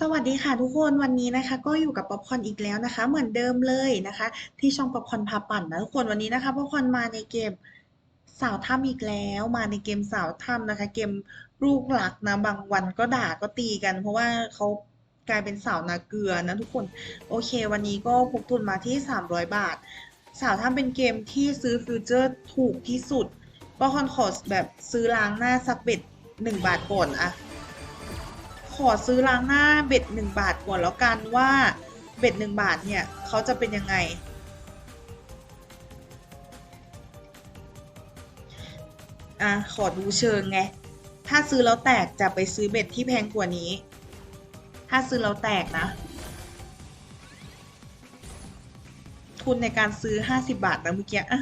สวัสดีค่ะทุกคนวันนี้นะคะ ก็อยู่กับป๊อปคอนอีกแล้วนะคะ เหมือนเดิมเลยนะคะ ที่ช่องป๊อปคอนพาปั่นนะทุกคนวันนี้นะคะป๊อปคอนมาในเกมสาวถ้ำอีกแล้วมาในเกมสาวถ้ำนะคะ เกมลูกหลักนะบางวันก็ด่าก็ตีกัน เพราะว่าเขากลายเป็นสาวนาเกลือนะทุกคนโอเค วันนี้ก็พกทุนมาที่ 300 บาท สาวถ้ำเป็นเกมที่ซื้อฟิวเจอร์ถูกที่สุดป๊อปคอนขอแบบซื้อล้างหน้าสักเบ็ดหนึ่งบาทก่อนอะ ขอซื้อล้างหน้าเบ็ดหนึ่งบาทก่อนแล้วกันว่าเบ็ดหนึ่งบาทเนี่ยเขาจะเป็นยังไง อะ ขอดูเชิงไง ถ้าซื้อแล้วแตกจะไปซื้อเบ็ดที่แพงกว่านี้ ถ้าซื้อแล้วแตกนะ ทุนในการซื้อ 50 บาทนะเมื่อกี้อะ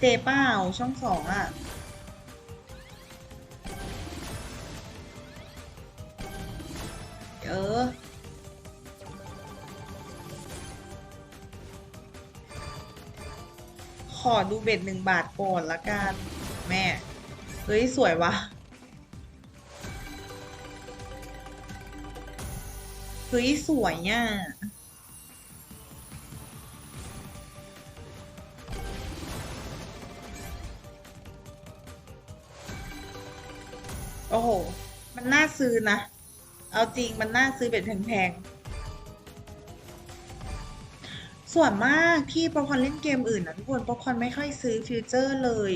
เจเป้าช่องสองอะ เออ ขอดูเบ็ดหนึ่งบาทก่อนละกัน แม่ เฮ้ย สวยวะเฮ้ย สวยเนี่ย โอ้โห มันน่าซื้อนะ เอาจริงมันน่าซื้อเป็นแพงๆ ส่วนมากที่ป๊อปคอนเล่นเกมอื่นนะทุกคนป๊อปคอนไม่ค่อยซื้อฟิวเจอร์เลย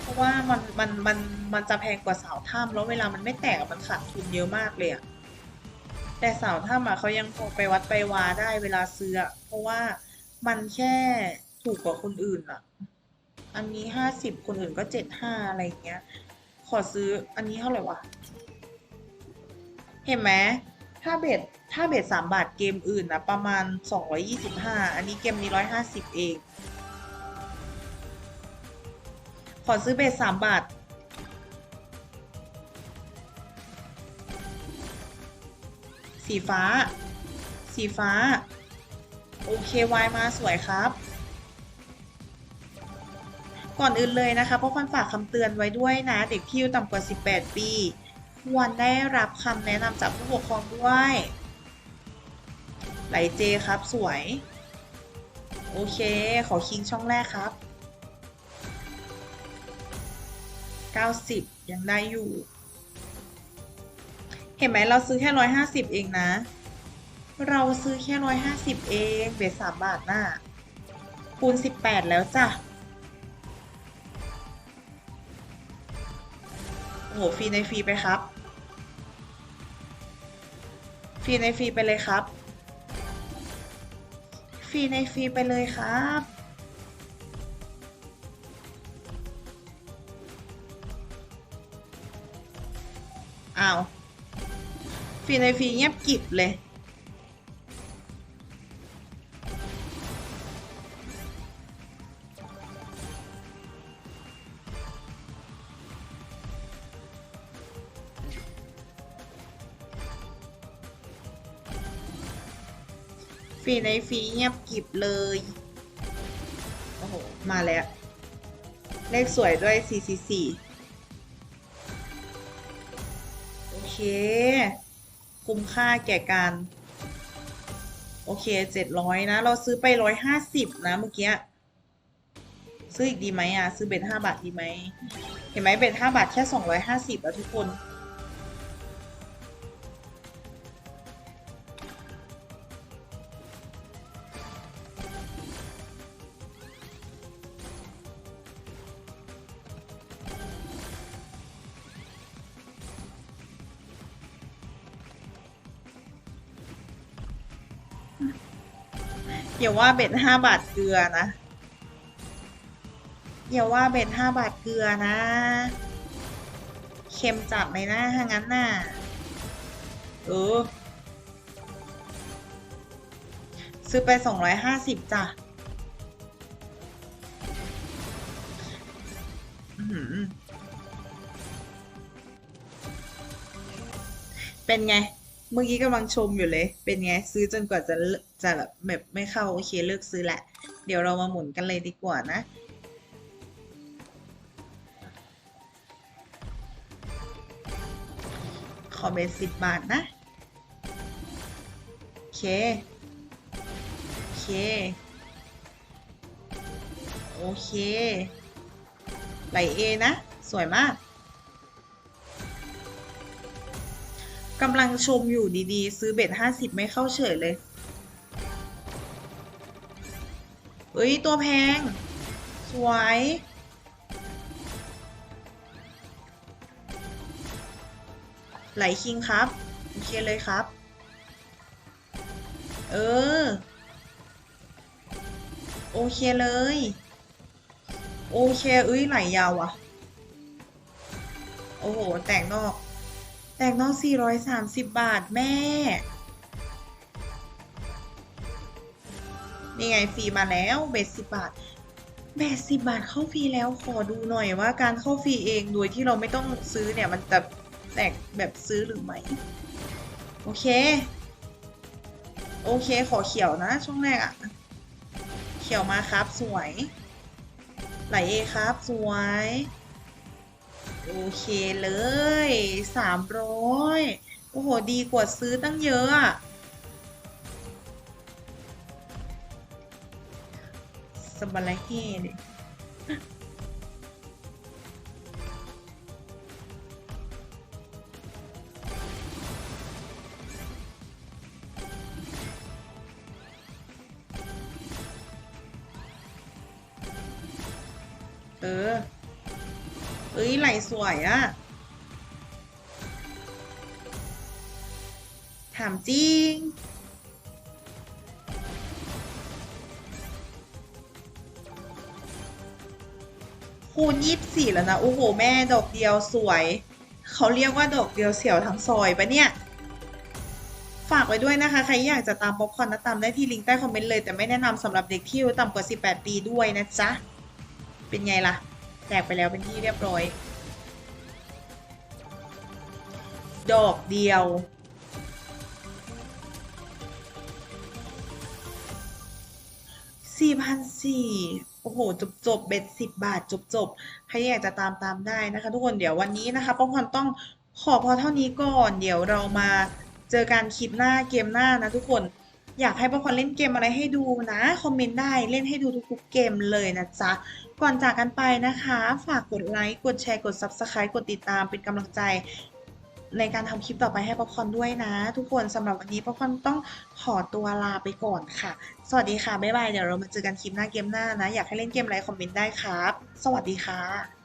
เพราะว่ามันมันมันมันจะแพงกว่าสาวถ้ำแล้วเวลามันไม่แตกมันขาดทุนเยอะมากเลยอะแต่สาวถ้ำอะเขายังคงไปวัดไปวาได้เวลาซื้ออะเพราะว่ามันแค่ถูกกว่าคนอื่นอะอันนี้ห้าสิบคนอื่นก็เจ็ดห้าอะไรเงี้ย ขอซื้ออันนี้เท่าไหร่วะ เห็นไหมถ้าเบ็ดถ้าเบ็ดสามบาทเกมอื่นนะประมาณสองร้อยยี่สิบห้าอันนี้เกมนี้ร้อยห้าสิบเอง ขอซื้อเบ็ดสามบาท สีฟ้า สีฟ้า โอเควายมาสวยครับ ก่อนอื่นเลยนะคะเพราะคนฝากคำเตือนไว้ด้วยนะ เด็กที่อายุต่ำกว่า 18 ปีควรได้รับคำแนะนำจากผู้ปกครองด้วยไหลเจครับสวย โอเค ขอคิงช่องแรกครับ 90 ยังได้อยู่ เห็นไหมเราซื้อแค่ 150 เองนะ เราซื้อแค่ 150 เอง เบสสามบาทน่ะคูณ 18 แล้วจ้ะ โอ้โหฟรีในฟรีไปครับ ฟรีในฟรีไปเลยครับ ฟรีในฟรีไปเลยครับอ้าวฟรีในฟรีเงียบกิบเลย ฟีในฟีเงียบกิบเลย โอ้โห มาแล้ว เลขสวยด้วย 444 โอเค คุ้มค่าแก่การ โอเค 700 นะ เราซื้อไป 150 นะเมื่อกี้ ซื้ออีกดีไหมอะ ซื้อเบ็ด5บาทดีไหม เห็นไหมเบ็ด5บาทแค่ 250 แล้วทุกคน อย่าว่าเบ็ดห้าบาทเกลือนะ อย่าว่าเบ็ดห้าบาทเกลือนะ เค็มจัดไหมนะถ้างั้นน่ะเออซื้อไปสองร้อยห้าสิบจ้ะเป็นไง เมื่อกี้กำลังชมอยู่เลย เป็นไง ซื้อจนกว่าจะ จะแบบไม่เข้าโอเคเลิกซื้อแหละ เดี๋ยวเรามาหมุนกันเลยดีกว่านะ ขอเบสสิบบาทนะ โอเค โอเค โอเคไหลเอนะ สวยมากกำลังชมอยู่ดีๆ ซื้อเบ็ด50 ไม่เข้าเฉยเลย เอ้ย ตัวแพง สวย ไหลคิงครับ โอเคเลยครับ เออ โอเคเลย โอเคเอ้ย ไหลยาวอะ โอ้โห แตกนอก แตกนอก 430 บาทแม่ นี่ไงฟรีมาแล้วเบสสิบบาทเบสสิบบาทเข้าฟรีแล้วขอดูหน่อยว่าการเข้าฟรีเองโดยที่เราไม่ต้องซื้อเนี่ยมันจะแตกแบบซื้อหรือไม่โอเค โอเคขอเขียวนะ ช่วงแรกอะเขียวมาครับสวย ไหลเอครับสวย โอเคเลยสามร้อยโอ้โห ดีกว่าซื้อตั้งเยอะอะ สบาระเฮเนี่ยเออ เอ้ย ไหลสวยอะ ถามจริง คูณยี่สิบสี่แล้วนะ โอ้โห แม่ดอกเดียวสวย เขาเรียกว่าดอกเดียวเสียวทั้งซอยปะเนี่ย ฝากไว้ด้วยนะคะ ใครอยากจะตามป๊อปคอร์นนะตามได้ที่ลิงก์ใต้คอมเมนต์เลย แต่ไม่แนะนำสำหรับเด็กที่อายุต่ำกว่า 18 ปีด้วยนะจ๊ะ เป็นไงล่ะ แตกไปแล้วเป็นที่เรียบร้อย ดอกเดียวสี่พันสี่ โอ้โห จบจบเบ็ดสิบบาท จบจบใครอยากจะตามตามได้นะคะ ทุกคนเดี๋ยววันนี้นะคะป้องกันต้องขอพอเท่านี้ก่อน เดี๋ยวเรามาเจอกันคลิปหน้าเกมหน้านะทุกคนอยากให้ป้องกันเล่นเกมอะไรให้ดูนะ คอมเมนต์ได้เล่นให้ดูทุกๆเกมเลยนะจ๊ะ ก่อนจากกันไปนะคะ ฝากกดไลค์ กดแชร์ กด Subscribe กดติดตามเป็นกำลังใจ ในการทำคลิปต่อไปให้ป๊อปคอนด้วยนะ ทุกคนสำหรับวันนี้ป๊อปคอนต้องขอตัวลาไปก่อนค่ะ สวัสดีค่ะ บ๊ายบาย เดี๋ยวเรามาเจอกันคลิปหน้าเกมหน้านะ อยากให้เล่นเกมอะไรคอมเมนต์ได้ครับ สวัสดีค่ะ